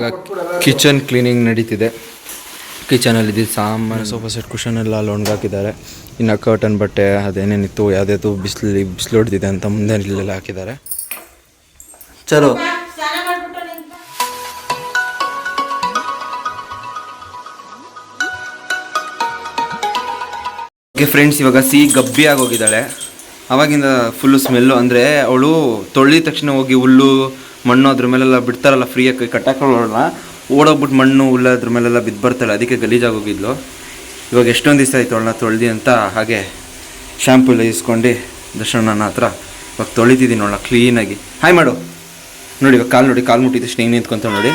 ಇವಾಗ kitchen cleaning ನಡೀತಿದೆ. ಕಿಚನಲ್ಲಿ ಇದ್ದಿದ್ದು ಸಾಮಾನು ಸೋಫಾ ಸೆಟ್ ಕುಶನ್ ಎಲ್ಲ ಅಲ್ಲಿ ಒಣಗಾಕಿದ್ದಾರೆ. ಇನ್ನು ಕರ್ಟನ್ ಬಟ್ಟೆ ಅದೇನೇನಿತ್ತು ಯಾವುದ್ಯಾವುದು ಬಿಸಿಲು ಬಿಸಿಲು ಹೊಡೆದಿದೆ ಅಂತ ಮುಂದೆ ಇಲ್ಲೆಲ್ಲ ಹಾಕಿದ್ದಾರೆ. ಚಲೋ. ಫ್ರೆಂಡ್ಸ್ ಇವಾಗ ಸಿಹಿ ಗಬ್ಬಿ ಆಗೋಗಿದ್ದಾಳೆ. ಅವಾಗಿಂದ ಫುಲ್ಲು ಸ್ಮೆಲ್ಲು ಅಂದರೆ ಅವಳು ತೊಳೆದ ತಕ್ಷಣ ಹೋಗಿ ಹುಲ್ಲು ಮಣ್ಣು ಅದ್ರ ಮೇಲೆಲ್ಲ ಬಿಡ್ತಾರಲ್ಲ ಫ್ರೀಯಾಗಿ ಕಟ್ಟಾಕೊಳ್ಳೋಣ ಓಡೋಗ್ಬಿಟ್ಟು ಮಣ್ಣು ಉಲ್ಲ ಅದ್ರ ಮೇಲೆಲ್ಲ ಬಿದ್ದು ಬರ್ತಾಳೆ ಅದಕ್ಕೆ ಗಲೀಜಾಗೋಗಿದ್ಲು ಇವಾಗ ಎಷ್ಟೊಂದು ದಿವಸ ಆಯಿತು ಅವಳನ್ನ ತೊಳ್ದು ಅಂತ ಹಾಗೆ ಶ್ಯಾಂಪು ಎಲ್ಲ ಇಸ್ಕೊಂಡು ದರ್ಶನ ಹತ್ರ ಇವಾಗ ತೊಳಿತಿದ್ದೀನಿ ಅವಳನ್ನ ಕ್ಲೀನಾಗಿ ಹಾಯ್ ಮಾಡು. ನೋಡಿ ಇವಾಗ ಕಾಲು ನೋಡಿ ಕಾಲು ಮುಟ್ಟಿದ್ದು ಸ್ನೇಹಿ ನಿಂತ್ಕೊಂತ ನೋಡಿ.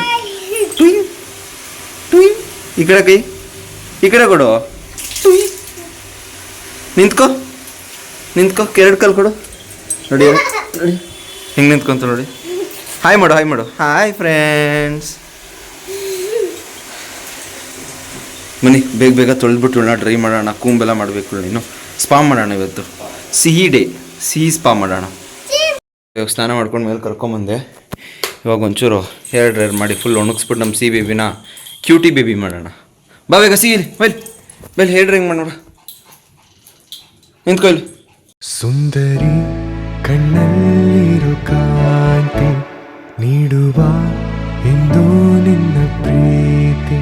ಟುಯ್ ಟುಯ್ ಈ ಕಡೆ ಕೈ ಈ ಕಡೆ ಕೊಡು. ಟುಯ್ ನಿಂತ್ಕೋ ನಿಂತ್ಕೋ ಎರಡು ಕಾಲು ಕೊಡು. ನೋಡಿ ನೋಡಿ. ಹಿಂಗೆ ನಿಂತ್ಕೊಂತ ನೋಡಿ. ಹಾಯ್ ಮಾಡು ಹಾಯ್ ಮಾಡು ಹಾಯ್ ಫ್ರೆಂಡ್ಸ್ ಮನಿ ಬೇಗ ಬೇಗ ತೊಳೆದ್ಬಿಟ್ಟು ಇಳ ಡ್ರೈ ಮಾಡೋಣ ಕೂಂಬೆಲ್ಲ ಮಾಡಬೇಕು ನೀನು ಸ್ಪಾ ಮಾಡೋಣ ಇವತ್ತು. ಸಿಹಿ ಡೇ ಸಿಹಿ ಸ್ಪಾ ಮಾಡೋಣ. ಇವಾಗ ಸ್ನಾನ ಮಾಡ್ಕೊಂಡು ಮೇಲೆ ಕರ್ಕೊಂಬಂದೆ. ಇವಾಗ ಒಂಚೂರು ಹೇರ್ ಡ್ರೈರ್ ಮಾಡಿ ಫುಲ್ ಒಣಗಿಸ್ಬಿಟ್ಟು ನಮ್ಮ ಸಿ ಬೇಬಿನ ಕ್ಯೂಟಿ ಬೇಬಿ ಮಾಡೋಣ. ಬಾ ಬೇಗ ಸಿಹಿ ಬೈಲ್ ಬೈಲ್ ಹೇರ್ ಡ್ರೈಂಗ್ ಮಾಡೋಣ. ನಿಂತ್ಕೊಳ್ಳಿ ಇಲ್ಲಿ. ಸುಂದರಿ ಕಣ್ಣಲ್ಲಿರು ನೀಡುವ ಎಂದು ನಿನ್ನ ಪ್ರೀತಿ.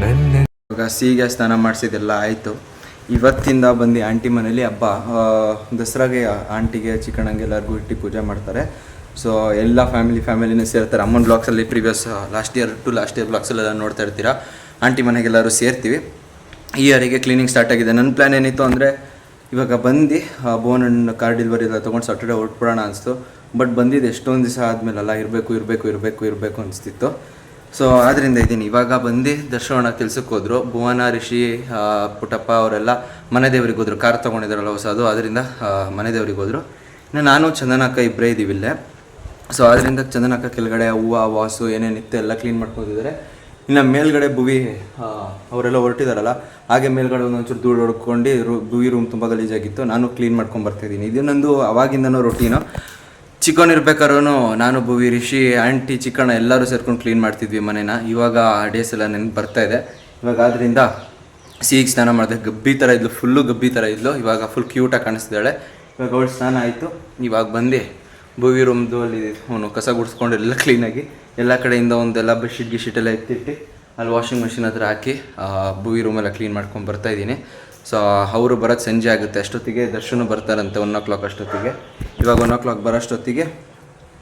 ನನ್ನ ಇವಾಗ ಸೀಗೆ ಸ್ನಾನ ಮಾಡಿಸಿದೆಲ್ಲ ಆಯಿತು. ಇವತ್ತಿಂದ ಬಂದು ಆಂಟಿ ಮನೇಲಿ ಹಬ್ಬ ದಸರಾಗೆ ಆಂಟಿಗೆ, ಚಿಕ್ಕಣ್ಣಂಗೆ ಎಲ್ಲರಿಗೂ ಇಟ್ಟು ಪೂಜೆ ಮಾಡ್ತಾರೆ. ಸೊ ಎಲ್ಲ ಫ್ಯಾಮಿಲಿ ಫ್ಯಾಮಿಲಿನೂ ಸೇರ್ತಾರೆ. ಅಮ್ಮನ ಬ್ಲಾಗ್ಸಲ್ಲಿ previous last year to last year ಬ್ಲಾಗ್ಸಲ್ಲೆಲ್ಲ ನೋಡ್ತಾ ಇರ್ತೀರಾ? ಆಂಟಿ ಮನೆಗೆಲ್ಲರೂ ಸೇರ್ತೀವಿ. ಈ ಇಯರಿಗೆ ಕ್ಲೀನಿಂಗ್ ಸ್ಟಾರ್ಟ್ ಆಗಿದೆ. ನನ್ನ ಪ್ಲ್ಯಾನ್ ಏನಿತ್ತು ಅಂದರೆ, ಇವಾಗ ಬಂದು ಬೋನ್ ಹಣ್ಣು ಕಾರ್ ಡೆಲಿವರಿ ಎಲ್ಲ ತೊಗೊಂಡು ಸಾಟರ್ಡೆ ಹೊರಟ್ಬಿಡೋಣ ಅನಿಸ್ತು. ಬಟ್ ಬಂದಿದ್ದು ಎಷ್ಟೊಂದು ದಿವಸ ಆದಮೇಲೆಲ್ಲ ಇರಬೇಕು ಇರಬೇಕು ಇರಬೇಕು ಇರಬೇಕು ಅನಿಸ್ತಿತ್ತು. ಸೊ ಆದ್ದರಿಂದ ಇದ್ದೀನಿ ಇವಾಗ ಬಂದು ದರ್ಶನ ಕೆಲ್ಸಕ್ಕೆ ಹೋದರು. ಭುವನ ಋಷಿ ಪುಟ್ಟಪ್ಪ ಅವರೆಲ್ಲ ಮನೆ ದೇವ್ರಿಗೆ ಹೋದ್ರು. ಕಾರ್ ತೊಗೊಂಡಿದ್ದಾರಲ್ಲ ಹೊಸದು ಅದರಿಂದ ಮನೆ ದೇವರಿಗೆ ಹೋದರು. ಇನ್ನು ನಾನು ಚಂದನಕ್ಕ ಇಬ್ಬರೇ ಇದ್ದೀವಿ ಇಲ್ಲೇ. ಸೊ ಅದರಿಂದ ಚಂದನಕ್ಕ ಕೆಳಗಡೆ ಹೂವು, ವಾಸು ಏನೇನಿತ್ತು ಎಲ್ಲ ಕ್ಲೀನ್ ಮಾಡ್ಕೊಂಡಿದ್ದಾರೆ. ಇನ್ನು ಮೇಲ್ಗಡೆ ಭುವಿ ಅವರೆಲ್ಲ ಹೊರಟಿದಾರಲ್ಲ, ಹಾಗೆ ಮೇಲ್ಗಡೆ ಒಂದೊಂಚೂರು ಧೂಳು ಹೊಡ್ಕೊಂಡು ರೂ, ಭುವಿ ರೂಮ್ ತುಂಬ ಗಲೀಜಾಗಿತ್ತು. ನಾನು ಕ್ಲೀನ್ ಮಾಡ್ಕೊಂಡು ಬರ್ತಾಯಿದ್ದೀನಿ ಇದು ನಂದು ಅವಾಗಿಂದನೂ ರೊಟೀನು ಚಿಕನ್ ಇರ್ಬೇಕಾದ್ರೂ ನಾನು, ಭುವಿ, ರಿಷಿ, ಆಂಟಿ, ಚಿಕ್ಕಣ್ಣ ಎಲ್ಲರೂ ಸೇರ್ಕೊಂಡು ಕ್ಲೀನ್ ಮಾಡ್ತಿದ್ವಿ ಮನೇನ. ಇವಾಗ ಆ ಡೇಸ್ ಎಲ್ಲ ನೆನಪು ಬರ್ತಾ ಇದೆ. ಇವಾಗ ಆದ್ರಿಂದ ಸಿಹಿಗೆ ಸ್ನಾನ ಮಾಡಿದೆ, ಗಬ್ಬಿ ಥರ ಇದ್ಲು ಫುಲ್ಲು ಗಬ್ಬಿ ಥರ ಇದ್ಲು. ಇವಾಗ ಫುಲ್ ಕ್ಯೂಟಾಗಿ ಕಾಣಿಸ್ತಿದ್ದಾಳೆ. ಇವಾಗ ಅವಳು ಸ್ನಾನ ಆಯಿತು. ಇವಾಗ ಬಂದು. ಭುವಿ ರೂಮ್ದು ಅಲ್ಲಿ ಅವನು ಕಸ ಗುಡಿಸ್ಕೊಂಡು ಎಲ್ಲ ಕ್ಲೀನಾಗಿ ಎಲ್ಲ ಕಡೆಯಿಂದ ಒಂದೆಲ್ಲ ಬೆಡ್ಶೀಟ್ ಗಿಶೀಟ್ ಎಲ್ಲ ಎತ್ತಿಟ್ಟು, ಅಲ್ಲಿ ವಾಷಿಂಗ್ ಮೆಷಿನ್ ಹತ್ರ ಹಾಕಿ ಭುವಿ ರೂಮೆಲ್ಲ ಕ್ಲೀನ್ ಮಾಡ್ಕೊಂಡು ಬರ್ತಾ ಇದ್ದೀನಿ. ಸೊ ಅವರು ಬರೋದು ಸಂಜೆ ಆಗುತ್ತೆ. ಅಷ್ಟೊತ್ತಿಗೆ ದರ್ಶನ ಬರ್ತಾರಂತೆ ಒನ್ ಓ ಕ್ಲಾಕ್ ಅಷ್ಟೊತ್ತಿಗೆ. ಇವಾಗ ಒನ್ ಓ ಕ್ಲಾಕ್ ಬರೋಷ್ಟೊತ್ತಿಗೆ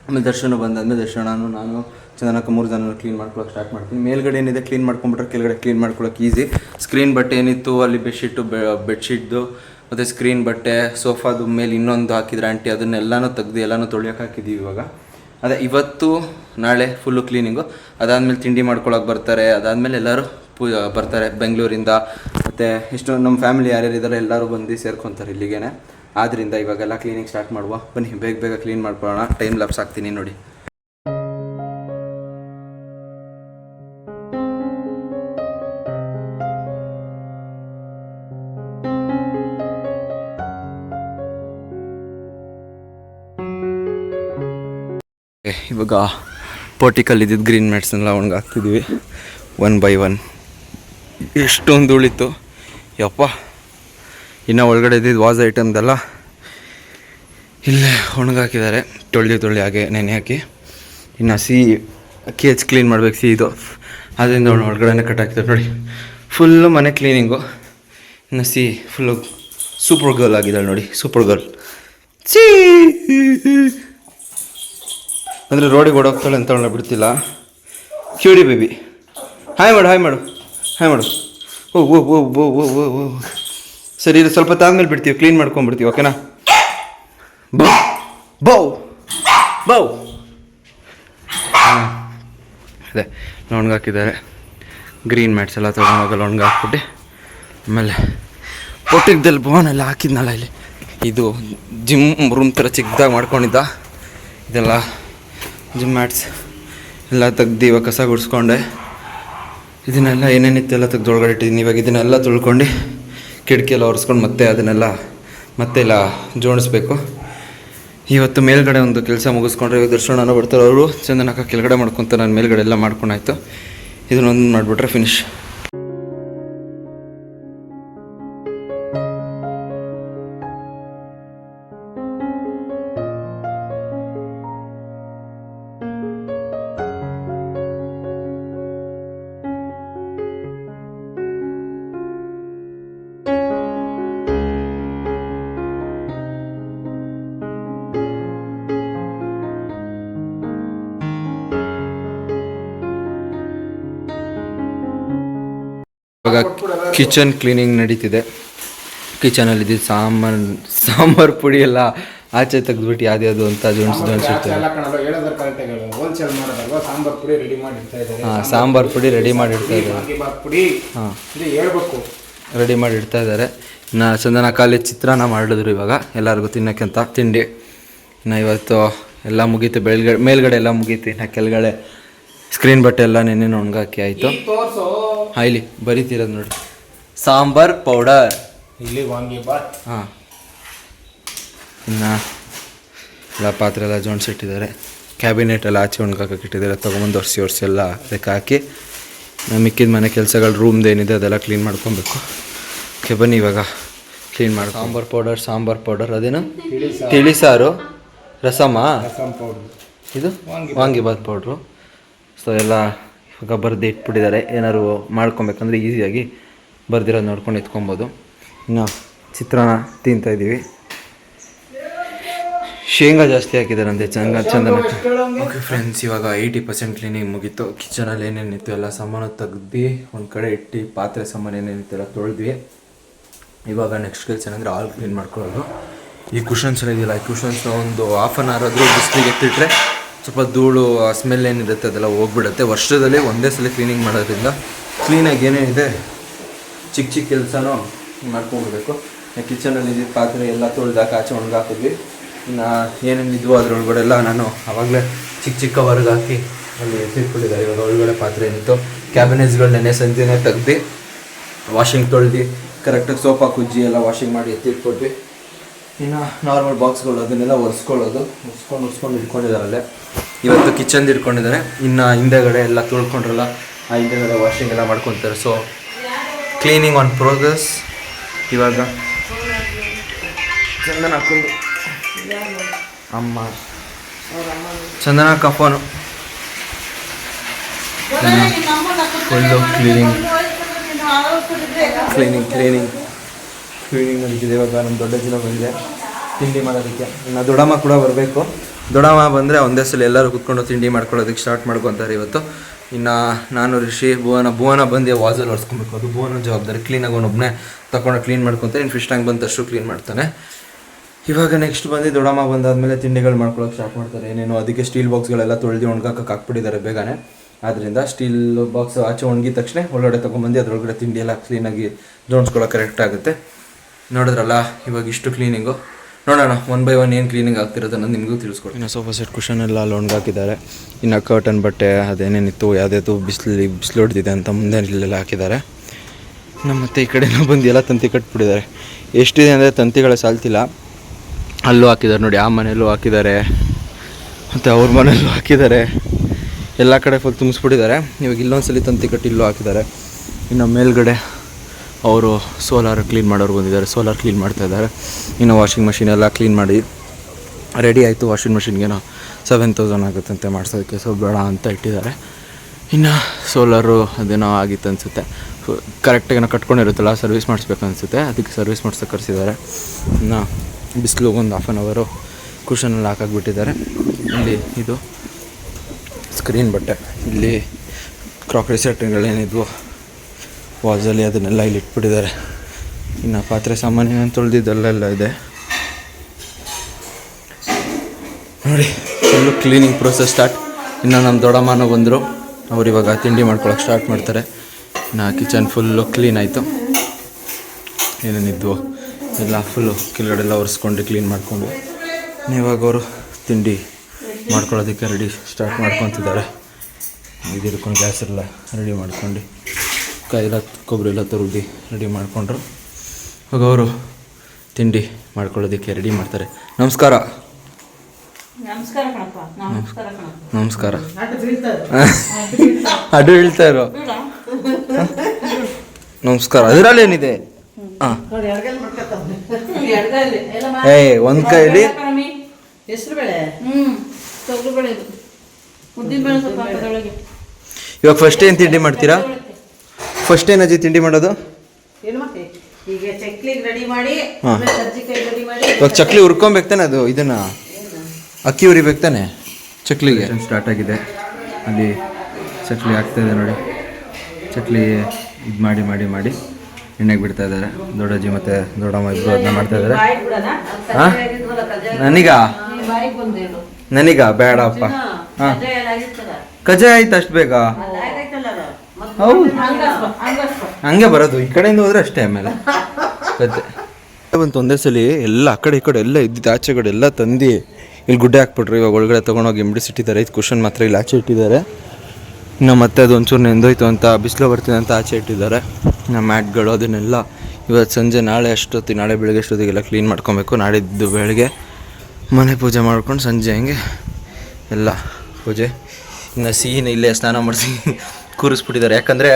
ಆಮೇಲೆ ದರ್ಶನ ಬಂದಾದ್ಮೇಲೆ ದರ್ಶನನು ನಾನು ಚಂದನಕ್ಕೆ ಮೂರು ಜನ ಕ್ಲೀನ್ ಮಾಡ್ಕೊಳಕ್ಕೆ ಸ್ಟಾರ್ಟ್ ಮಾಡ್ತೀನಿ. ಮೇಲ್ಗಡೆ ಏನಿದೆ ಕ್ಲೀನ್ ಮಾಡ್ಕೊಂಬಿಟ್ರೆ ಕೆಳಗಡೆ ಕ್ಲೀನ್ ಮಾಡ್ಕೊಳಕ್ಕೆ ಈಸಿ ಸ್ಕ್ರೀನ್ ಬಟ್ಟೆ ಏನಿತ್ತು, ಅಲ್ಲಿ ಬೆಡ್ಶೀಟು ಬೆಡ್ಶೀಟ್ದು ಮತ್ತು ಸ್ಕ್ರೀನ್ ಬಟ್ಟೆ ಸೋಫಾದು ಮೇಲೆ ಇನ್ನೊಂದು ಹಾಕಿದ್ರೆ ಆಂಟಿ ಅದನ್ನೆಲ್ಲನೂ ತೆಗ್ದು, ಎಲ್ಲನೂ ತೊಳಿಯೋಕೆ ಹಾಕಿದ್ದೀವಿ ಇವಾಗ. ಅದೇ ಇವತ್ತು, ನಾಳೆ ಫುಲ್ಲು ಕ್ಲೀನಿಂಗು ಅದಾದಮೇಲೆ ತಿಂಡಿ ಮಾಡ್ಕೊಳಕ್ಕೆ ಬರ್ತಾರೆ. ಅದಾದಮೇಲೆ ಎಲ್ಲರೂ ಪೂ, ಬರ್ತಾರೆ ಬೆಂಗಳೂರಿಂದ. ಮತ್ತು ಇಷ್ಟು ನಮ್ಮ ಫ್ಯಾಮಿಲಿ ಯಾರ್ಯಾರು ಇದ್ದಾರೆ ಎಲ್ಲರೂ ಬಂದು ಸೇರ್ಕೊತಾರೆ ಇಲ್ಲಿಗೇನೆ. ಆದ್ದರಿಂದ ಇವಾಗೆಲ್ಲ ಕ್ಲೀನಿಂಗ್ ಸ್ಟಾರ್ಟ್ ಮಾಡುವ. ಬನ್ನಿ, ಬೇಗ ಬೇಗ ಕ್ಲೀನ್ ಮಾಡ್ಕೊಳ್ಳೋಣ. ಟೈಮ್ ಲ್ಯಾಪ್ಸ್ ಆಗ್ತೀನಿ ನೋಡಿ. ಇವಾಗ ಪೋರ್ಟಿಕಲ್ ಇದ್ದಿದ್ದು ಗ್ರೀನ್ ಮ್ಯಾಟ್ಸ್ನೆಲ್ಲ ಒಣಗಾಕ್ತಿದ್ವಿ. ಒನ್ ಬೈ ಒನ್ ಎಷ್ಟೊಂದು ಉಳಿತು. ಯಪ್ಪ, ಇನ್ನು ಒಳಗಡೆ ಇದ್ದಿದ್ದು ವಾಸ್ ಐಟಮ್ದೆಲ್ಲ ಇಲ್ಲೇ ಒಣಗಾಕಿದ್ದಾರೆ. ತೊಳ್ದು ತೊಳ್ಳಿ ಹಾಗೆ ನೆನೆ ಹಾಕಿ. ಇನ್ನು ಸಿ ಅಕ್ಕಿ ಹೆಚ್ಚು ಕ್ಲೀನ್ ಮಾಡ್ಬೇಕು ಸಿ ಇದು. ಅದರಿಂದ ಅವಳು ಒಳಗಡೆ ಕಟ್ ನೋಡಿ. ಫುಲ್ಲು ಮನೆ ಕ್ಲೀನಿಂಗು ಇನ್ನು ಸಿ ಫುಲ್ಲು ಸೂಪರ್ ಗರ್ಲ್ ಆಗಿದ್ದಾಳೆ ನೋಡಿ ಸೂಪರ್ ಗರ್ಲ್ ಸಿ ಅಂದರೆ ರೋಡಿಗೆ ಓಡೋಗ್ತಾಳೆ ಅಂತ ಅವಳನ್ನ ಬಿಡ್ತಿಲ್ಲ. ಕ್ಯೂಡಿ ಬೇಬಿ ಹಾಯ್ ಮಾಡು ಹಾಯ್ ಮಾಡು ಹಾಯ್ ಮಾಡು. ಓ ಓ ಓ ಓ ಓ ಓ ಓ. ಸರಿ, ಇದು ಸ್ವಲ್ಪ ತಾದ್ಮೇಲೆ ಬಿಡ್ತೀವಿ ಕ್ಲೀನ್ ಮಾಡ್ಕೊಂಡ್ಬಿಡ್ತೀವಿ ಓಕೆನಾ ಬೌ ಬೌ ಬೌ. ಅದೇ ಒಣಗಾಕಿದ್ದಾರೆ ಗ್ರೀನ್ ಮ್ಯಾಟ್ಸ್ ಎಲ್ಲ ತೊಗೊಂಡೋಗ ಲೊಣ್ಗೆ ಹಾಕ್ಬಿಟ್ಟು, ಆಮೇಲೆ ಪೊಟ್ಟಿಗ್ದಲ್ಲಿ ಬೋನೆಲ್ಲ ಹಾಕಿದ್ನಲ್ಲ ಇಲ್ಲಿ. ಇದು ಜಿಮ್ ರೂಮ್ ಥರ ಚಿಕ್ಕದಾಗಿ ಮಾಡ್ಕೊಂಡಿದ್ದ. ಇದೆಲ್ಲ ಜಿಮ್ ಮ್ಯಾಟ್ಸ್ ಎಲ್ಲ ತೆಗ್ದು ಇವಾಗ ಕಸ ಗುಡಿಸ್ಕೊಂಡೆ. ಇದನ್ನೆಲ್ಲ ಏನೇನಿತ್ತೆಲ್ಲ ತೆಗ್ದು ಇಟ್ಟಿದ್ದೀನಿ. ಇವಾಗ ಇದನ್ನೆಲ್ಲ ತೊಳ್ಕೊಂಡು ಕಿಟಕಿ ಎಲ್ಲ ಒರೆಸ್ಕೊಂಡು ಮತ್ತೆ ಅದನ್ನೆಲ್ಲ ಮತ್ತೆ ಎಲ್ಲ ಜೋಡಿಸ್ಬೇಕು. ಇವತ್ತು ಮೇಲ್ಗಡೆ ಒಂದು ಕೆಲಸ ಮುಗಿಸ್ಕೊಂಡ್ರೆ ಇವಾಗ ದರ್ಶನ ಬರ್ತಾರೆ. ಅವರು ಚಂದನಕ್ಕ ಕೆಳಗಡೆ ಮಾಡ್ಕೊತ ನಾನು ಮೇಲ್ಗಡೆ ಎಲ್ಲ ಮಾಡ್ಕೊಂಡಾಯ್ತು ಇದನ್ನೊಂದು ಮಾಡಿಬಿಟ್ರೆ ಫಿನಿಶ್ ಕಿಚನ್ ಕ್ಲೀನಿಂಗ್ ನಡೀತಿದೆ. ಕಿಚನಲ್ಲಿ ಇದ್ದಿದ್ದು ಸಾಂಬಾರ್ ಸಾಂಬಾರು ಪುಡಿ ಎಲ್ಲ ಆಚೆ ತೆಗೆದ್ಬಿಟ್ಟು ಯಾವ್ದ್ಯಾವ್ದು ಅಂತ ಜೋಣಿಸಿ ಜೋಣಿಸಿರ್ತೇವೆ ಹಾಂ ಸಾಂಬಾರು ಪುಡಿ ರೆಡಿ ಮಾಡಿ ಇಡ್ತಾ ಇದ್ದಾರೆ. ಹಾಂ. ರೆಡಿ ಮಾಡಿ ಇಡ್ತಾ ಇದ್ದಾರೆ. ಇನ್ನು ಚಂದನ ಖಾಲಿ ಚಿತ್ರಾನ್ನ ಮಾಡಿದ್ರು ಇವಾಗ. ಎಲ್ಲರಿಗೂ ತಿನ್ನೋಕ್ಕೆ ಅಂತ ತಿಂಡಿ. ಇನ್ನು ಇವತ್ತು ಎಲ್ಲ ಮುಗೀತು ಬೆಳಗಡೆ ಮೇಲ್ಗಡೆ ಎಲ್ಲ ಮುಗೀತು. ಇನ್ನು ಕೆಳಗಡೆ ಸ್ಕ್ರೀನ್ ಬಟ್ಟೆ ಎಲ್ಲ ನೆನ್ನೆ ಒಣಗಾಕಿ ಆಯಿತು. ಹಾಯ್ಲಿ ಹಾಂ ಇಲ್ಲಿ ಬರೀತಿರೋದು ನೋಡಿ ಸಾಂಬಾರ್ ಪೌಡರ್. ಇಲ್ಲಿ ವಾಂಗಿಬಾತ್ ಹಾಂ. ಇನ್ನು ಎಲ್ಲ ಪಾತ್ರೆ ಎಲ್ಲ ಜೋಡಿಸಿಟ್ಟಿದ್ದಾರೆ ಕ್ಯಾಬಿನೆಟ್ ಎಲ್ಲ ಆಚೆ ಒಣಗಾಕಕ್ಕೆ ಇಟ್ಟಿದ್ದಾರೆ. ತೊಗೊಂಬಂದು ಒರೆಸಿ ಒರೆಸಿ ಎಲ್ಲ ಅದಕ್ಕೆ ಹಾಕಿ. ನಮ್ಮ ಮಿಕ್ಕಿದ ಮನೆ ಕೆಲಸಗಳು ರೂಮ್ದು ಏನಿದೆ ಅದೆಲ್ಲ ಕ್ಲೀನ್ ಮಾಡ್ಕೊಬೇಕು. ಓಕೆ ಬನ್ನಿ ಇವಾಗ ಕ್ಲೀನ್ ಮಾಡಿ ಸಾಂಬಾರ್ ಪೌಡರ್ ಸಾಂಬಾರ್ ಪೌಡರ್ ಅದೇನು? ತಿಳಿ ಸಾರು. ರಸಮಾ? ಇದು? ವಾಂಗಿಬಾತ್ ಪೌಡ್ರು. ಸೊ ಎಲ್ಲ ಇವಾಗ ಬರೆದು ಇಟ್ಬಿಟ್ಟಿದ್ದಾರೆ. ಏನಾದ್ರು ಮಾಡ್ಕೊಬೇಕಂದ್ರೆ ಈಸಿಯಾಗಿ ಬರ್ದಿರೋದು ನೋಡ್ಕೊಂಡು ಎತ್ಕೊಬೋದು. ಇನ್ನು ಚಿತ್ರಾನ್ನ ತಿಂತಾ ಇದ್ದೀವಿ ಶೇಂಗಾ ಜಾಸ್ತಿ ಹಾಕಿದ್ದಾರೆ ಅಂತೆ ಚಂದ ಚಂದನ. ಓಕೆ ಫ್ರೆಂಡ್ಸ್ ಇವಾಗ ಏಯ್ಟಿ ಪರ್ಸೆಂಟ್ ಕ್ಲೀನಿಂಗ್ ಮುಗೀತು. ಕಿಚನಲ್ಲಿ ಏನೇನಿತ್ತು ಎಲ್ಲ ಸಾಮಾನು ತೆಗ್ದು ಒಂದು ಕಡೆ ಇಟ್ಟು ಪಾತ್ರೆ ಸಾಮಾನು ಏನೇನಿತ್ತು ಎಲ್ಲ ತೊಳೆದ್ವಿ. ಇವಾಗ ನೆಕ್ಸ್ಟ್ ಕೆಲಸ ಏನಂದರೆ ಆಲ್ ಕ್ಲೀನ್ ಮಾಡ್ಕೊಳ್ಳೋದು. ಈ ಕುಷನ್ಸ್ ಇದೆಯಲ್ಲ, ಈ ಕುಷನ್ಸ್ ಒಂದು ಹಾಫ್ ಆನ್ ಅವರ್ ಆದರೂ ಬಿಸಿಲಿಗೆ ಎತ್ತಿಟ್ರೆ ಸ್ವಲ್ಪ ಧೂಳು ಸ್ಮೆಲ್ ಏನಿರುತ್ತೆ ಅದೆಲ್ಲ ಹೋಗ್ಬಿಡುತ್ತೆ. ವರ್ಷದಲ್ಲಿ ಒಂದೇ ಸಲ ಕ್ಲೀನಿಂಗ್ ಮಾಡೋದ್ರಿಂದ ಕ್ಲೀನಾಗಿ ಏನೇನಿದೆ ಚಿಕ್ಕ ಚಿಕ್ಕ ಕೆಲಸನೂ ಮಾಡ್ಕೊಂಡ್ಬಿಡ್ಬೇಕು. ಕಿಚನಲ್ಲಿ ಇದ್ದಿದ್ದ ಪಾತ್ರೆ ಎಲ್ಲ ತೊಳ್ದಾಕ ಆಚೆ ಒಣಗಾಕಿದ್ವಿ ಇನ್ನು ಏನೇನಿದ್ವು ಅದ್ರೊಳಗಡೆ ಎಲ್ಲ ನಾನು ಆವಾಗಲೇ ಚಿಕ್ಕ ಚಿಕ್ಕ ಹೊರಗೆ ಹಾಕಿ ಅಲ್ಲಿ ಎತ್ತಿಟ್ಬಿಟ್ಟಿದ್ದಾರೆ. ಇವಾಗ ಒಳಗಡೆ ಪಾತ್ರೆ ಏನಿತ್ತು ಕ್ಯಾಬಿನೆಟ್ಸ್ಗಳು ನೆನೆ ಸಂಜೆನೇ ತೆಗ್ದು ವಾಷಿಂಗ್ ತೊಳ್ದು ಕರೆಕ್ಟಾಗಿ ಸೋಫಾ ಕುಜ್ಜಿ ಎಲ್ಲ ವಾಷಿಂಗ್ ಮಾಡಿ ಎತ್ತಿಟ್ಕೊಟ್ವಿ. ಇನ್ನು ನಾರ್ಮಲ್ ಬಾಕ್ಸ್ಗಳು ಅದನ್ನೆಲ್ಲ ಒರೆಸ್ಕೊಳ್ಳೋದು. ಒರೆಸ್ಕೊಂಡು ಒರೆಸ್ಕೊಂಡು ಇಟ್ಕೊಂಡಿದ್ದಾರಲ್ಲೇ ಇವತ್ತು ಕಿಚನ್ದು ಇಟ್ಕೊಂಡಿದ್ದಾರೆ ಇನ್ನು ಹಿಂದೆಗಡೆ ಎಲ್ಲ ತೊಳ್ಕೊಂಡ್ರಲ್ಲ, ಆ ಹಿಂದೆಗಡೆ ವಾಷಿಂಗ್ ಎಲ್ಲ ಮಾಡ್ಕೊತಾರೆ. ಸೊ ಕ್ಲೀನಿಂಗ್ ಆನ್ ಪ್ರೋಗ್ರೆಸ್ ಇವಾಗ ಚಂದನ ಹಾಕೊಂಡು ಅಮ್ಮ. ಚಂದನ ಕಫನು. Phone full cleaning cleaning cleaning cleaning ನಡೀತಿದೆ. ಇವಾಗ ನಮ್ಮ ದೊಡ್ಡ ಜನ ಬಂದಿದೆ. ತಿಂಡಿ ಮಾಡೋದಕ್ಕೆ. ಇನ್ನು ದೊಡಮ್ಮ ಕೂಡ ಬರಬೇಕು. ದೊಡಮ್ಮ ಬಂದರೆ ಒಂದೇ ಸಲ ಎಲ್ಲರೂ ಕುತ್ಕೊಂಡು ತಿಂಡಿ ಮಾಡ್ಕೊಳ್ಳೋದಕ್ಕೆ ಸ್ಟಾರ್ಟ್ ಮಾಡ್ಕೊತಾರೆ ಇವತ್ತು. ಇನ್ನು ನಾನು ಋಷಿ ಭುವನ ಭುವನ ಬಂದು ವಾಸಲ್ಲಿ ಒರೆಸ್ಕೊಬೇಕು. ಅದು ಭುವನ ಜವಾಬ್ದಾರಿ. ಕ್ಲೀನಾಗಿ ಅವನೊಬ್ಬನೇ ತಗೊಂಡು ಕ್ಲೀನ್ ಮಾಡ್ಕೊತಾನೆ ಇನ್ನು ಫಿಶ್ ಟ್ಯಾಂಕ್ ಬಂದಷ್ಟು ಕ್ಲೀನ್ ಮಾಡ್ತಾನೆ. ಇವಾಗ ನೆಕ್ಸ್ಟ್ ಬಂದು ದೊಡಮ್ಮ ಬಂದಾದಮೇಲೆ ತಿಂಡಿಗಳು ಮಾಡ್ಕೊಳಕ್ಕೆ ಸ್ಟಾರ್ಟ್ ಮಾಡ್ತಾರೆ. ಏನೇನು ಅದಕ್ಕೆ ಸ್ಟೀಲ್ ಬಾಕ್ಸ್ಗಳೆಲ್ಲ ತೊಳೆದು ಒಣಗಾಕಕ್ಕೆ ಹಾಕ್ಬಿಟ್ಟಿದ್ದಾರೆ ಬೇಗನೆ. ಆದ್ದರಿಂದ ಸ್ಟೀಲ್ ಬಾಕ್ಸ್ ಆಚೆ ಒಣಗಿದ ತಕ್ಷಣ ಒಳಗಡೆ ತೊಗೊಂಬಂದು ಅದರೊಳಗಡೆ ತಿಂಡಿ ಎಲ್ಲ ಕ್ಲೀನಾಗಿ ಜೋಡಿಸ್ಕೊಳ್ಳೋಕೆ ಕರೆಕ್ಟ್ ಆಗುತ್ತೆ. ನೋಡಿದ್ರಲ್ಲ, ಇವಾಗ ಇಷ್ಟು ಕ್ಲೀನಿಂಗು ನೋಡೋಣ ಒನ್ ಬೈ ಒನ್ ಏನು ಕ್ಲೀನಿಂಗ್ ಆಗ್ತಿರೋದನ್ನ ನಿಮಗೂ ತಿಳಿಸ್ಕೊಡ್ತೀನಿ. ಇನ್ನು ಸೋಫಾ ಸೆಟ್ ಕುಷನ್ ಎಲ್ಲ ಲೋನ್ಗೆ ಹಾಕಿದ್ದಾರೆ. ಇನ್ನು ಕರ್ಟನ್ ಬಟ್ಟೆ ಅದೇನೇನಿತ್ತು, ಯಾವುದ್ಯಾವುದು ಬಿಸಿಲು ಬಿಸಿಲು ಹೊಡೆದಿದೆ ಅಂತ ಮುಂದೆ ಇಲ್ಲೆಲ್ಲ ಹಾಕಿದ್ದಾರೆ. ನಮ್ಮ ಮತ್ತೆ ಈ ಕಡೆನೂ ಬಂದು ಎಲ್ಲ ತಂತಿ ಕಟ್ಬಿಟ್ಟಿದ್ದಾರೆ. ಎಷ್ಟಿದೆ ಅಂದರೆ ತಂತಿಗಳ ಸಾಲ್ತಿಲ್ಲ. ಅಲ್ಲೂ ಹಾಕಿದ್ದಾರೆ ನೋಡಿ, ಆ ಮನೆಯಲ್ಲೂ ಹಾಕಿದ್ದಾರೆ. ಮತ್ತು ಅವ್ರ ಮನೆಯಲ್ಲೂ ಹಾಕಿದ್ದಾರೆ. ಎಲ್ಲ ಕಡೆ ಫುಲ್ ತುಂಬಿಸ್ಬಿಟ್ಟಿದ್ದಾರೆ. ಇವಾಗ ಇಲ್ಲೊಂದ್ಸಲಿ ತಂತಿ ಕಟ್ಟಿ ಇಲ್ಲೂ ಹಾಕಿದ್ದಾರೆ. ಇನ್ನು ಮೇಲ್ಗಡೆ ಅವರು ಸೋಲಾರ್ ಕ್ಲೀನ್ ಮಾಡೋರು ಬಂದಿದ್ದಾರೆ, ಸೋಲಾರ್ ಕ್ಲೀನ್ ಮಾಡ್ತಾ ಇದ್ದಾರೆ. ಇನ್ನು ವಾಷಿಂಗ್ ಮಷಿನ್ ಎಲ್ಲ ಕ್ಲೀನ್ ಮಾಡಿ, ರೆಡಿ ಆಯಿತು ವಾಷಿಂಗ್ ಮಷಿನ್ಗೇನೋ ಸೆವೆನ್ ತೌಸಂಡ್ ಆಗುತ್ತಂತೆ ಮಾಡಿಸೋದಕ್ಕೆ ಸೊ ಬೇಡ ಅಂತ ಇಟ್ಟಿದ್ದಾರೆ. ಇನ್ನು ಸೋಲಾರು ಅದೇನೋ ಆಗಿತ್ತು ಅನಿಸುತ್ತೆ. ಕರೆಕ್ಟಾಗಿ ಏನೋ ಕಟ್ಕೊಂಡಿರುತ್ತಲ್ಲ ಸರ್ವಿಸ್ ಮಾಡಿಸ್ಬೇಕು ಅನಿಸುತ್ತೆ. ಅದಕ್ಕೆ ಸರ್ವಿಸ್ ಮಾಡ್ಸೋಕೆ ಕರೆಸಿದ್ದಾರೆ. ಇನ್ನು ಬಿಸಿಲು ಒಂದು ಹಾಫ್ ಆನ್ ಅವರು ಕುಷನಲ್ಲಿ ಹಾಕಾಕ್ಬಿಟ್ಟಿದ್ದಾರೆ. ಇಲ್ಲಿ ಇದು ಸ್ಕ್ರೀನ್ ಬಟ್ಟೆ. ಇಲ್ಲಿ ಕ್ರಾಕರಿ ಸೆಟ್ಗಳೇನಿದ್ವು ವಾಸಲ್ಲಿ ಅದನ್ನೆಲ್ಲ ಇಲ್ಲಿ ಇಟ್ಬಿಟ್ಟಿದ್ದಾರೆ. ಇನ್ನು ಪಾತ್ರೆ ಸಾಮಾನ್ಯ ತೊಳೆದಿದ್ದಲ್ಲೆಲ್ಲ ತೊಳೆದಿದ್ದೆಲ್ಲ ಇದೆ. ನೋಡಿ ಫುಲ್ಲು ಕ್ಲೀನಿಂಗ್ ಪ್ರೋಸೆಸ್ ಸ್ಟಾರ್ಟ್ ಇನ್ನು ನಮ್ಮ ದೊಡ್ಡಮ್ಮನ ಬಂದರು. ಅವ್ರು ಇವಾಗ ತಿಂಡಿ ಮಾಡ್ಕೊಳಕ್ಕೆ ಸ್ಟಾರ್ಟ್ ಮಾಡ್ತಾರೆ. ಇನ್ನು ಕಿಚನ್ ಫುಲ್ಲು ಕ್ಲೀನ್ ಆಯಿತು. ಏನೇನಿದ್ವು, ಎಲ್ಲ ಫುಲ್ಲು ಕೆಳಗಡೆ ಎಲ್ಲ ಒರೆಸ್ಕೊಂಡು ಕ್ಲೀನ್ ಮಾಡಿಕೊಂಡು. ಇವಾಗ ಅವರು ತಿಂಡಿ ಮಾಡ್ಕೊಳ್ಳೋದಕ್ಕೆ ರೆಡಿ ಸ್ಟಾರ್ಟ್ ಮಾಡ್ಕೊತಿದ್ದಾರೆ. ಇದು ಹಿಡ್ಕೊಂಡು ಗ್ಯಾಸ್ ಎಲ್ಲ ರೆಡಿ ಮಾಡ್ಕೊಂಡು. ಕಾಯಿಲ್ಲ ಕೊಬ್ಬರಿ ಎಲ್ಲ ತುರುಗಿ ರೆಡಿ ಮಾಡಿಕೊಂಡ್ರು. ಆಗ ಅವರು ತಿಂಡಿ ಮಾಡ್ಕೊಳ್ಳೋದಕ್ಕೆ ರೆಡಿ ಮಾಡ್ತಾರೆ. ನಮಸ್ಕಾರ. ನಮಸ್ಕಾರ ಕಣಪ್ಪ. ನಮಸ್ಕಾರ ಕಣಪ್ಪ. ನಮಸ್ಕಾರ. ಅಡು ಹೇಳ್ತಾ ಇರೋ. ನಮಸ್ಕಾರ. ಅದರಲ್ಲಿ ಏನಿದೆ? ಹಾಂ ಏ ಒಂದ್ ಕೈಲಿ? ಇವಾಗ ಫಸ್ಟ್ ಏನು ತಿಂಡಿ ಮಾಡ್ತೀರಾ? ಫಸ್ಟ್ ಏನಜ್ಜಿ ಅಜ್ಜಿ ತಿಂಡಿ ಮಾಡೋದು? ಏನು ಮತ್ತೆ ಈಗ ಚಕ್ಲಿಗೆ ರೆಡಿ ಮಾಡಿ ಹಾ. ಆಮೇಲೆ ಕರ್ಜಿಕಾಯಿ ರೆಡಿ ಮಾಡಿ. ಇವಾಗ ಚಕ್ಲಿ ಹುರ್ಕೊಬೇಕು ತಾನೆ ಅದು ಇದನ್ನ? ಅಕ್ಕಿ ಹುರಿಬೇಕು ತಾನೆ ಚಕ್ಲಿಗೆ ಸ್ಟಾರ್ಟ್ ಆಗಿದೆ. ಅಲ್ಲಿ ಚಕ್ಲಿ ಆಗ್ತಾ ಇದೆ ನೋಡಿ. ಚಕ್ಲಿ ಇದು ಮಾಡಿ ಮಾಡಿ ಮಾಡಿ ಎಣ್ಣೆಗೆ ಬಿಡ್ತಾ ಇದ್ದಾರೆ. ದೊಡ್ಡಜ್ಜಿ ಮತ್ತೆ ದೊಡ್ಡಮ್ಮ ಇಬ್ಬರು ಅದನ್ನ ಮಾಡ್ತಾ ಇದ್ದಾರೆ. ಹಾಂ? ನನಗ? ಬೇಡಪ್ಪ ಹಾ ಕಜಾಯ ಆಯ್ತು ಅಷ್ಟು ಬೇಗ. ಹೌದು. ಹಂಗೆ ಬರೋದು. ಈ ಕಡೆಯಿಂದ ಹೋದ್ರೆ ಅಷ್ಟೇ ಆಮೇಲೆ. ಮತ್ತೆ ಬಂತು ಒಂದೇ ಸಲ ಎಲ್ಲ ಆ ಕಡೆ ಈ ಕಡೆ ಎಲ್ಲ ಇದ್ದಿದ್ದು ಆಚೆ ಕಡೆ ಎಲ್ಲ ತಂದು ಇಲ್ಲಿ ಗುಡ್ಡೆ ಹಾಕ್ಬಿಟ್ರಿ. ಇವಾಗ ಒಳಗಡೆ ತೊಗೊಂಡೋಗಿ ಇಟ್ಟಿದ್ದಾರೆ. ಇದು ಕುಷನ್ ಮಾತ್ರ ಇಲ್ಲಿ ಆಚೆ ಇಟ್ಟಿದ್ದಾರೆ. ಇನ್ನು ಮತ್ತೆ ಅದು ಒಂಚೂರು ನೆಂದೋಯ್ತು ಅಂತ, ಬಿಸಿಲು ಬರ್ತಿದೆ ಅಂತ ಆಚೆ ಇಟ್ಟಿದ್ದಾರೆ. ನಮ್ಮ ಮ್ಯಾಟ್ಗಳು ಅದನ್ನೆಲ್ಲ ಇವತ್ತು ಸಂಜೆ, ನಾಳೆ ಅಷ್ಟೊತ್ತಿಗೆ ನಾಳೆ ಬೆಳಗ್ಗೆ ಅಷ್ಟೊತ್ತಿಗೆಲ್ಲ ಕ್ಲೀನ್ ಮಾಡ್ಕೊಬೇಕು. ನಾಡಿದ್ದು ಬೆಳಗ್ಗೆ ಮನೆ ಪೂಜೆ ಮಾಡ್ಕೊಂಡು ಸಂಜೆ ಹಂಗೆ ಎಲ್ಲ ಪೂಜೆ. ಇನ್ನು ಸಿಹಿನ ಇಲ್ಲೇ ಸ್ನಾನ ಮಾಡಿಸಿ ಕೂರಿಸ್ಬಿಟ್ಟಿದ್ದಾರೆ. ಯಾಕಂದರೆ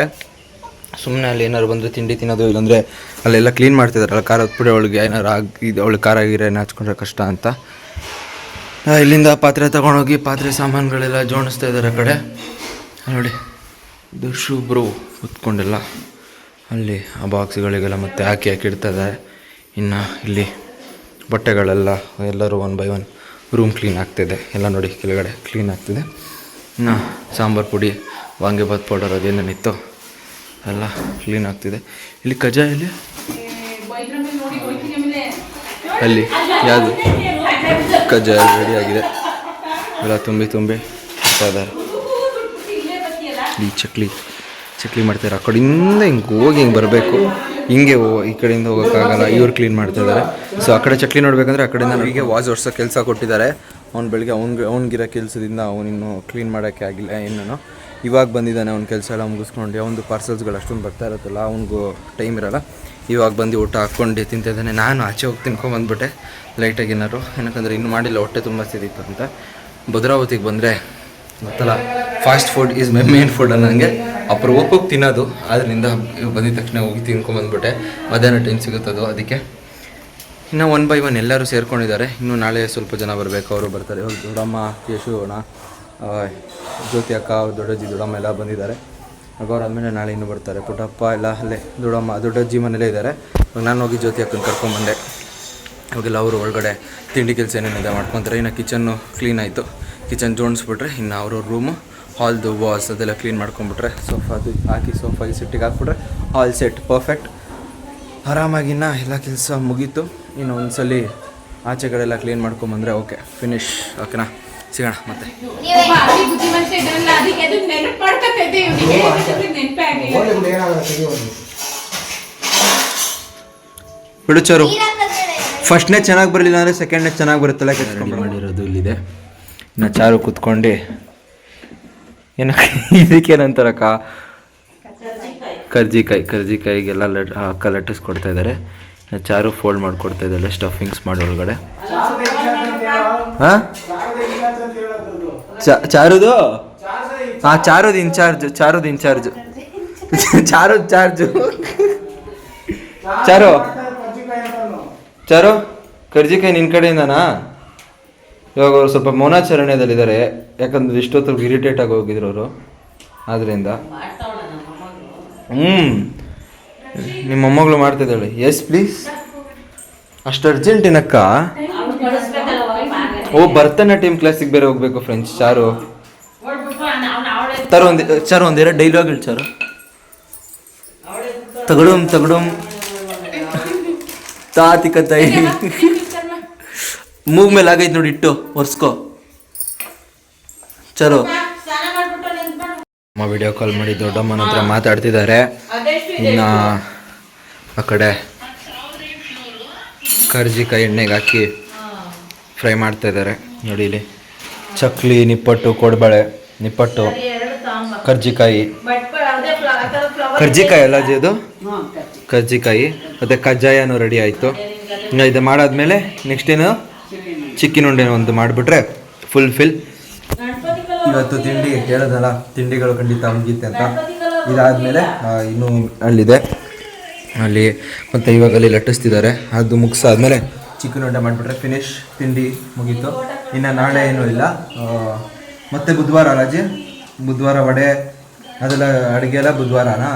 ಸುಮ್ಮನೆ ಅಲ್ಲಿ ಏನಾರು ಬಂದರೆ ತಿಂಡಿ ತಿನ್ನೋದು ಇಲ್ಲಾಂದರೆ ಅಲ್ಲೆಲ್ಲ ಕ್ಲೀನ್ ಮಾಡ್ತಿದಾರಲ್ಲ, ಖಾರ ಹೊತ್ಬಿಡಿ ಅವಳಿಗೆ ಏನಾರು ಆಗಿದೆ ಅವಳು ಖಾರ ಗೀರ ಏನು ಹಚ್ಕೊಂಡ್ರೆ ಕಷ್ಟ ಅಂತ. ಇಲ್ಲಿಂದ ಪಾತ್ರೆ ತಗೊಂಡೋಗಿ ಪಾತ್ರೆ ಸಾಮಾನುಗಳೆಲ್ಲ ಜೋಡಿಸ್ತಾ ಇದ್ದಾರೆ ಆ ಕಡೆ. ನೋಡಿ, ಇದು ಶುಭ್ರು ಕುತ್ಕೊಂಡೆಲ್ಲ ಅಲ್ಲಿ ಆ ಬಾಕ್ಸ್ಗಳಿಗೆಲ್ಲ ಮತ್ತೆ ಹಾಕಿ ಹಾಕಿ ಇಡ್ತಾ ಇದ್ದಾರೆ ಇನ್ನು ಇಲ್ಲಿ ಬಟ್ಟೆಗಳೆಲ್ಲ ಎಲ್ಲರೂ one by one room clean ಆಗ್ತಿದೆ ಎಲ್ಲ ನೋಡಿ, ಕೆಳಗಡೆ ಕ್ಲೀನ್ ಆಗ್ತಿದೆ. ಇನ್ನು ಸಾಂಬಾರು ಪುಡಿ ವಾಂಗಿಬಾತ್ ಪೌಡರ್ ಅದೇನೇನಿತ್ತು ಎಲ್ಲ ಕ್ಲೀನ್ ಆಗ್ತಿದೆ. ಇಲ್ಲಿ ಕಜಾಯಲ್ಲಿ ಅಲ್ಲಿ, ಯಾವುದು? ಕಜ್ಜಾಯ ಆಗಿದೆ. ಎಲ್ಲ ತುಂಬಿ ತುಂಬಿ ಇದ್ದಾರೆ. ಈ ಚಕ್ಲಿ ಚಕ್ಲಿ ಮಾಡ್ತಾರೆ ಆ ಕಡೆಯಿಂದ ಹಿಂಗೆ ಹೋಗಿ ಹಿಂಗೆ ಬರಬೇಕು. ಹಿಂಗೆ ಈ ಕಡೆಯಿಂದ ಹೋಗೋಕ್ಕಾಗಲ್ಲ ಇವ್ರು ಕ್ಲೀನ್ ಮಾಡ್ತಾ ಇದ್ದಾರೆ. ಸೊ ಆ ಕಡೆ ಚಕ್ಲಿ ನೋಡ್ಬೇಕಂದ್ರೆ ಆ ಕಡೆಯಿಂದ ಹೀಗೆ ವಾಸ್ ವರ್ಷ ಕೆಲಸ ಕೊಟ್ಟಿದ್ದಾರೆ. ಅವ್ನು ಬೆಳಿಗ್ಗೆ ಅವ್ನಿಗೆ ಅವ್ನಿಗಿರೋ ಕೆಲಸದಿಂದ ಅವನಿನ್ನು ಕ್ಲೀನ್ ಮಾಡೋಕ್ಕೆ ಆಗಿಲ್ಲ ಏನೋ ಇವಾಗ ಬಂದಿದ್ದಾನೆ ಅವ್ನ ಕೆಲಸ ಎಲ್ಲ ಮುಗಿಸ್ಕೊಂಡು ಅವನದು ಪಾರ್ಸಲ್ಸ್ಗಳು ಅಷ್ಟೊಂದು ಬರ್ತಾ ಇರತ್ತಲ್ಲ, ಅವ್ನಿಗೂ ಟೈಮ್ ಇರಲ್ಲ. ಇವಾಗ ಬಂದು ಊಟ ಹಾಕ್ಕೊಂಡು ತಿಂತಿದ್ದಾನೆ ನಾನು ಆಚೆ ಹೋಗಿ ತಿನ್ಕೊಂಬಂದ್ಬಿಟ್ಟೆ ಲೈಟಾಗಿ ಏನಾರು ಏನಕ್ಕಂದ್ರೆ ಇನ್ನು ಮಾಡಿಲ್ಲ, ಹೊಟ್ಟೆ ತುಂಬ ಸಿದಿತ್ತು ಅಂತ. ಭದ್ರಾವತಿಗೆ ಬಂದರೆ ಗೊತ್ತಲ್ಲ fast food is my main food ನನಗೆ ಅಪರೂಪಕ್ಕೆ ತಿನ್ನೋದು. ಅದರಿಂದ ಬಂದಿದ ತಕ್ಷಣ ಹೋಗಿ ತಿನ್ಕೊಂಬಂದ್ಬಿಟ್ಟೆ. ಮಧ್ಯಾಹ್ನ ಟೈಮ್ ಸಿಗುತ್ತದು ಅದಕ್ಕೆ. ಇನ್ನು ಒನ್ ಬೈ ಒನ್ ಎಲ್ಲರೂ ಸೇರ್ಕೊಂಡಿದ್ದಾರೆ. ಇನ್ನು ನಾಳೆ ಸ್ವಲ್ಪ ಜನ ಬರಬೇಕು, ಅವರು ಬರ್ತಾರೆ. ಇವಾಗ ದೊಡ್ಡಮ್ಮ ಯಶು ಅಣ್ಣ. ಜ್ಯೋತಿ ಅಕ್ಕ, ದೊಡ್ಡಜ್ಜಿ, ದೊಡ್ಡಮ್ಮ ಎಲ್ಲ ಬಂದಿದ್ದಾರೆ. ಅವ್ರು ಆದಮೇಲೆ ನಾಳೆ ಇನ್ನೂ ಬರ್ತಾರೆ. ಪುಟ್ಟಪ್ಪ ಎಲ್ಲ ಅಲ್ಲೇ, ದೊಡ್ಡಮ್ಮ, ದೊಡ್ಡಜ್ಜಿ ಮನೇಲೇ ಇದ್ದಾರೆ. ನಾನು ಹೋಗಿ ಜ್ಯೋತಿ ಅಕ್ಕನ ಕರ್ಕೊಂಬಂದೆ ಅವಾಗೆಲ್ಲ ಅವರು ಒಳಗಡೆ ತಿಂಡಿ ಕೆಲಸ ಏನೇನಿದೆ ಮಾಡ್ಕೊತಾರೆ. ಇನ್ನು ಕಿಚನ್ನು ಕ್ಲೀನ್ ಆಯಿತು. ಕಿಚನ್ ಜೋಡಿಸ್ಬಿಟ್ರೆ ಇನ್ನು ಅವ್ರವ್ರ ರೂಮು ಹಾಲ್ದು ವಾಸ್ ಅದೆಲ್ಲ ಕ್ಲೀನ್ ಮಾಡ್ಕೊಂಬಿಟ್ರೆ ಸೋಫಾದು ಹಾಕಿ ಸೋಫಾ ಈ ಸೆಟ್ಟಿಗೆ ಹಾಕ್ಬಿಟ್ರೆ ಹಾಲ್ ಸೆಟ್ ಪರ್ಫೆಕ್ಟ್ ಆರಾಮಾಗಿನ್ನ ಎಲ್ಲ ಕೆಲಸ ಮುಗೀತು. ಇನ್ನು ಒಂದ್ಸಲಿ ಆಚೆ ಕಡೆ ಎಲ್ಲ ಕ್ಲೀನ್ ಮಾಡ್ಕೊಂಬಂದರೆ ಓಕೆ ಫಿನಿಶ್ ಓಕೆನಾ ಸಿಗೋಣ ಮತ್ತೆ ಬಿಡುಚರು ಫಸ್ಟ್ನೇ ಚೆನ್ನಾಗಿ ಬರಲಿಲ್ಲ ಅಂದರೆ ಸೆಕೆಂಡ್ನೇ ಚೆನ್ನಾಗಿ ಬರುತ್ತಲ್ಲ ಕೆಲಸ ಮಾಡಿರೋದು ಇಲ್ಲಿದೆ ನಾ ಚಾರು ಕುತ್ಕೊಂಡು ಏನ ಇದಕ್ಕೇನಂತಾರಕ್ಕ ಕರ್ಜಿಕಾಯಿ ಕರ್ಜಿಕಾಯಿಗೆಲ್ಲ ಲಟ್ ಅಕ್ಕ ಲಟ್ಟಿಸ್ಕೊಡ್ತಾ ಇದ್ದಾರೆ ಇನ್ನು ಚಾರು ಫೋಲ್ಡ್ ಮಾಡಿಕೊಡ್ತಾ ಇದ್ದಾಳೆ ಸ್ಟಫಿಂಗ್ಸ್ ಮಾಡಿ ಒಳಗಡೆ ಹಾಂ ಚಾರುದು? ಹಾಂ ಚಾರುದ್ ಇನ್ಚಾರ್ಜ್ ಚಾರುದ್ ಇನ್ಚಾರ್ಜ್. ಚಾರುದ್ ಚಾರ್ಜು. ಚಾರು. ಚಾರು ಕರ್ಜಿಕಾಯಿ ನಿನ್ನ ಕಡೆಯಿಂದನಾ? ಇವಾಗ ಅವರು ಸ್ವಲ್ಪ ಮೌನಾಚರಣೆಯಲ್ಲಿದ್ದಾರೆ. ಯಾಕಂದ್ರೆ ಇಷ್ಟೊತ್ತು ಇರಿಟೇಟ್ ಆಗಿ ಹೋಗಿದ್ರು ಅವರು. ಆದ್ರಿಂದ. ಹ್ಞೂ ನಿಮ್ಮ ಮೊಮ್ಮಗಳು ಮಾಡ್ತಿದ್ದಾಳೆ. ಎಸ್ ಪ್ಲೀಸ್ ಅಷ್ಟು ಅರ್ಜೆಂಟ್ ಏನಕ್ಕ? ಓ ಭರತನಾಟ್ಯಂ ಕ್ಲಾಸಿಗೆ ಬೇರೆ ಹೋಗ್ಬೇಕು ಫ್ರೆಂಡ್ಸ್ ಚಾರು. ತರ ಒಂದು, ಚಾರು ಒಂದೆರಡು ಡೈಲಾಗ್ ಹೇಳಿ ಚಾರು. ತಗಡುಮ್ ತಗಡುಮ್. ತಾತಿಕ ತಾಯಿ ಮೂಗ್ ಮೇಲೆ ಆಗೈತೆ ನೋಡಿ ಇಟ್ಟು, ಒರ್ಸ್ಕೋ. ಚಲೋ ಅಮ್ಮ ವಿಡಿಯೋ ಕಾಲ್ ಮಾಡಿ ದೊಡ್ಡಮ್ಮನ ಹತ್ರ ಮಾತಾಡ್ತಿದ್ದಾರೆ. ಇನ್ನು ಆ ಕಡೆ ಕರ್ಜಿಕಾಯಿ ಎಣ್ಣೆಗೆ ಹಾಕಿ ಫ್ರೈ ಮಾಡ್ತಾ ಇದ್ದಾರೆ. ನೋಡಿ ಇಲ್ಲಿ. ಚಕ್ಲಿ ನಿಪ್ಪಟ್ಟು ಕೊಡ್ಬಳೆ ನಿಪ್ಪಟ್ಟು ಕರ್ಜಿಕಾಯಿ. ಕರ್ಜಿಕಾಯಿ ಅಲ್ಲ ಅದು? ಕರ್ಜಿಕಾಯಿ. ಮತ್ತು ಕಜ್ಜಾಯನೂ ರೆಡಿ ಆಯಿತು. ಇದು ಮಾಡಾದ್ಮೇಲೆ ನೆಕ್ಸ್ಟ್ ಏನು? ಚಿಕ್ಕಿನ ಉಂಡೆ ಒಂದು ಮಾಡಿಬಿಟ್ರೆ ಫುಲ್ ಫಿಲ್ ಇವತ್ತು ತಿಂಡಿ ಹೇಳೋದಲ್ಲ ತಿಂಡಿಗಳು ಖಂಡಿತ ಮುಗೀತೆ ಅಂತ. ಇದಾದಮೇಲೆ ಇನ್ನೂ ಅಲ್ಲಿದೆ. ಅಲ್ಲಿ ಮತ್ತು ಇವಾಗ ಅಲ್ಲಿ ಲಟ್ಟಿಸ್ತಿದ್ದಾರೆ. ಅದು ಮುಗಿಸಾದ್ಮೇಲೆ ಚಿಕನ್ ಉಂಡೆ ಮಾಡಿಬಿಟ್ರೆ ಫಿನಿಶ್ ತಿಂಡಿ ಮುಗೀತು. ಇನ್ನು ನಾಳೆ ಏನೂ ಇಲ್ಲ. ಮತ್ತೆ ಬುಧವಾರ ರಾಜಿ. ಬುಧವಾರ ವಡೆ ಅದೆಲ್ಲ ಅಡುಗೆ ಎಲ್ಲ ಬುಧವಾರನಾ?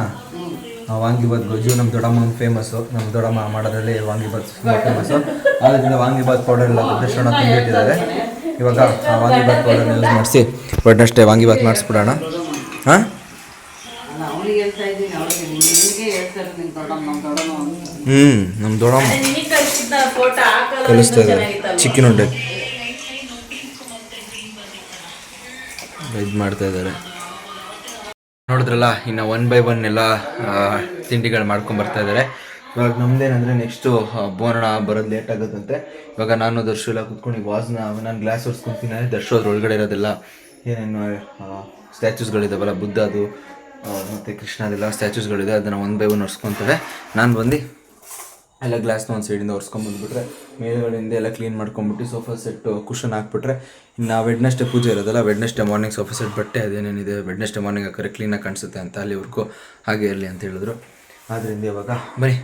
ಆ, ವಾಂಗಿಬಾತ್ ಗೊಜ್ಜು ನಮ್ಮ ದೊಡ್ಡಮ್ಮ ಫೇಮಸ್ಸು ನಮ್ಮ ದೊಡ್ಡಮ್ಮ ಮಾಡೋದ್ರಲ್ಲಿ ವಾಂಗಿಬಾತ್ ತುಂಬ ಫೇಮಸ್ಸು ಆದ್ದರಿಂದ ವಾಂಗಿಬಾತ್ ಪೌಡರ್ ಎಲ್ಲ ದರ್ಶನ ತಂದಿಟ್ಟಿದ್ದಾರೆ ಇವಾಗ ಆ ವಾಂಗಿಬಾತ್ ಪೌಡರ್ ಯೂಸ್ ಮಾಡಿಸಿ ಬಡ್ನಷ್ಟೇ ವಾಂಗಿಬಾತ್ ಮಾಡಿಸ್ಬಿಡೋಣ. ಹಾಂ. ಹ್ಞೂ ನಮ್ಮ ದೊಡ್ಡಮ್ಮ ಕಲಿಸ್ತಾ ಇದ್ದಾರೆ. ಚಿಕನ್ ಉಂಡೆ ಇದು ಮಾಡ್ತಾ ಇದ್ದಾರೆ. ನೋಡಿದ್ರಲ್ಲ ಇನ್ನು ಒನ್ ಬೈ ಒನ್ ಎಲ್ಲ ತಿಂಡಿಗಳು ಮಾಡ್ಕೊಂಡು ಬರ್ತಾ ಇದ್ದಾರೆ. ಇವಾಗ ನಮ್ದೇನಂದ್ರೆ ನೆಕ್ಸ್ಟು ಬೋರಣ ಬರೋದು ಲೇಟ್ ಆಗುತ್ತಂತೆ. ಇವಾಗ ನಾನು ದರ್ಶು ಎಲ್ಲ ಕುತ್ಕೊಂಡು ಈಗ ವಾಸ್ನ ನಾನು ಗ್ಲಾಸ್ ಹೊಡ್ಸ್ಕೊಂತೀನಿ ದರ್ಶು ಅದ್ರ ಒಳಗಡೆ ಇರೋದೆಲ್ಲ ಏನೇನು ಸ್ಟ್ಯಾಚೂಸ್ಗಳಿದಾವಲ್ಲ ಬುದ್ಧ ಅದು ಮತ್ತೆ ಕೃಷ್ಣದೆಲ್ಲ ಸ್ಟ್ಯಾಚೂಸ್ಗಳಿದೆ ಅದನ್ನು ಒನ್ ಬೈ ಒನ್ ಒರ್ಸ್ಕೊತಾರೆ ನಾನು ಬಂದು ಎಲ್ಲ ಗ್ಲಾಸ್ನ ಒಂದು ಸೈಡಿಂದ ಒರೆಸ್ಕೊಂಬಂದ್ಬಿಟ್ರೆ, ಮೇಲುಗಡೆಯಿಂದ ಎಲ್ಲ ಕ್ಲೀನ್ ಮಾಡ್ಕೊಂಬಿಟ್ಟು ಸೋಫಾ ಸೆಟ್ಟು ಕುಷನ್ ಹಾಕ್ಬಿಟ್ರೆ, ಇನ್ನು ವೆಡ್ನೆಸ್ಡೇ ಪೂಜೆ ಇರೋದಲ್ಲ ವೆಡ್ನೆಸ್ಡೇ ಮಾರ್ನಿಂಗ್ ಸೋಫಾ ಸೆಟ್ ಬಟ್ಟೆ ಅದೇನೇನಿದೆ ವೆಡ್ನೆಸ್ಡೇ ಮಾರ್ನಿಂಗ್ ಹಾಕಿದ್ರೆ ಕ್ಲೀನಾಗಿ ಕಾಣಿಸುತ್ತೆ ಅಂತ ಅಲ್ಲಿವರೆಗೂ ಹಾಗೆ ಇರಲಿ ಅಂತ ಹೇಳಿದ್ರು. ಆದ್ದರಿಂದ ಇವಾಗ ಬರೀ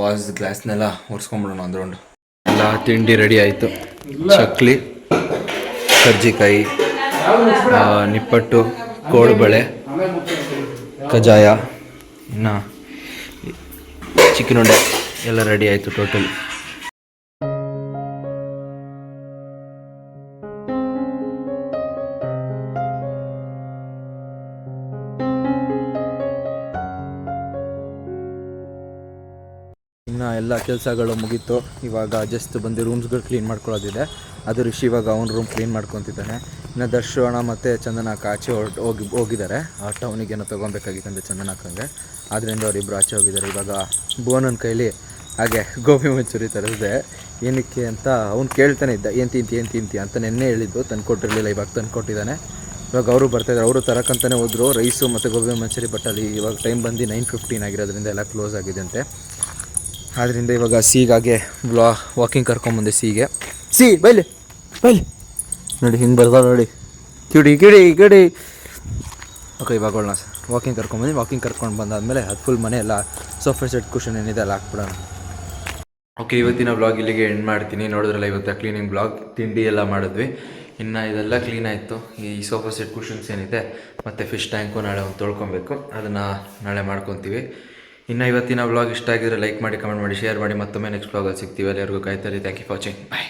ವಾಸ್ ಗ್ಲಾಸ್ನೆಲ್ಲ ಒರೆಸ್ಕೊಂಬಿಡೋಣ ಒಂದು ರೌಂಡು ಎಲ್ಲ ತಿಂಡಿ ರೆಡಿ ಆಯಿತು. ಚಕ್ಲಿ, ಕರ್ಜಿಕಾಯಿ ನಿಪ್ಪಟ್ಟು, ಕೋಡುಬಳೆ ಕಜಾಯ ಇನ್ನು ಚಿಕನ್ ಉಂಡೆ ಎಲ್ಲ ರೆಡಿ ಆಯಿತು ಟೋಟಲ್ ಇನ್ನು ಎಲ್ಲ ಕೆಲಸಗಳು ಮುಗೀತು. ಇವಾಗ ಜಸ್ಟ್ ಬಂದು ರೂಮ್ಸ್ಗಳು ಕ್ಲೀನ್ ಮಾಡ್ಕೊಳ್ಳೋದಿದೆ. ಅದು ಋಷಿ ಇವಾಗ ಅವನ ರೂಮ್ ಕ್ಲೀನ್ ಮಾಡ್ಕೊತಿದ್ದಾನೆ. ಇನ್ನು ದರ್ಶನ ಮತ್ತು ಚಂದನಾಕ ಆಚೆ ಹೊರಟು ಹೋಗಿ, ಹೋಗಿದ್ದಾರೆ. ಆ ಟೌನಿಗೆ ಏನೋ ತೊಗೊಬೇಕಾಗಿತ್ತಂತೆ ಚಂದನಾಕಂಗೆ ಆದ್ದರಿಂದ ಅವರಿಬ್ಬರು ಆಚೆ ಹೋಗಿದ್ದಾರೆ. ಇವಾಗ ಭುವನನ ಕೈಲಿ ಹಾಗೆ ಗೋಬಿ ಮಂಚೂರಿ ತರಿಸಿದೆ. ಏನಕ್ಕೆ ಅಂತ ಅವ್ನು ಕೇಳ್ತಾನೆ ಇದ್ದ, ಏನು ತಿಂತಿ ಏನು ತಿಂತಿ ಅಂತ ನೆನ್ನೆ ಹೇಳಿದ್ದು. ತಂದು ಕೊಟ್ಟಿರಲಿಲ್ಲ, ಇವಾಗ ತಂದು ಕೊಟ್ಟಿದ್ದಾನೆ. ಇವಾಗ ಅವರು ಬರ್ತಾಯಿದ್ದಾರೆ ಅವರು ತರಕಂತಾನೆ ಹೋದರು. ರೈಸು ಮತ್ತು ಗೋಬಿ ಮಂಚೂರಿ ಬಟ್ ಅಲ್ಲಿ ಇವಾಗ ಟೈಮ್ ಬಂದು ನೈನ್ ಫಿಫ್ಟೀನ್ ಆಗಿರೋದ್ರಿಂದ ಎಲ್ಲ ಕ್ಲೋಸ್ ಆಗಿದೆ ಅಂತೆ. ಆದ್ದರಿಂದ ಇವಾಗ ಸೀಗಾಗೆ ಬ್ಲಾ ವಾಕಿಂಗ್ ಕರ್ಕೊಂಬಂದೆ ಸಿಗೆ. ಸಿ ಬೈಲಿ ಬೈಲಿ. ನೋಡಿ ಹಿಂಗೆ ಬರ್ದ ನೋಡಿ. ಕಿಡಿ ಕಿಡಿ ಕಿಡಿ. ಓಕೆ ಇವಾಗ ಸರ್ ವಾಕಿಂಗ್ ಕರ್ಕೊಂಬಂದು ವಾಕಿಂಗ್ ಕರ್ಕೊಂಡು ಬಂದಾದಮೇಲೆ ಅದು ಫುಲ್ ಮನೆ ಎಲ್ಲ ಸೋಫಾ ಸೆಟ್ ಕುಷನ್ ಏನಿದೆ ಅಲ್ಲ ಹಾಕ್ಬಿಡೋಣ. ಓಕೆ ಇವತ್ತಿನ ಬ್ಲಾಗ್ ಇಲ್ಲಿಗೆ ಎಂಡ್ ಮಾಡ್ತೀನಿ. ನೋಡಿದ್ರಲ್ಲ ಇವತ್ತು ಕ್ಲೀನಿಂಗ್ ಬ್ಲಾಗ್ ತಿಂಡಿ ಎಲ್ಲ ಮಾಡಿದ್ವಿ. ಇನ್ನು ಇದೆಲ್ಲ ಕ್ಲೀನ್ ಆಯಿತು. ಈ ಸೋಫಾ ಸೆಟ್ ಕುಷನ್ಸ್ ಏನಿದೆ ಮತ್ತು ಫಿಶ್ ಟ್ಯಾಂಕು ನಾಳೆ ಒಂದು ತೊಳ್ಕೊಬೇಕು. ಅದನ್ನು ನಾಳೆ ಮಾಡ್ಕೊತೀವಿ. ಇನ್ನು ಇವತ್ತಿನ ಬ್ಲಾಗ್ ಇಷ್ಟ ಆಗಿದ್ರೆ ಲೈಕ್ ಮಾಡಿ ಕಮೆಂಟ್ ಮಾಡಿ ಶೇರ್ ಮಾಡಿ. ಮತ್ತೊಮ್ಮೆ ನೆಕ್ಸ್ಟ್ ವ್ಲಾಗಲ್ಲಿ ಸಿಗ್ತೀವಿ. ಎಲ್ಲರಿಗೂ ಕಾಯ್ತಾರೆ thank you for watching bye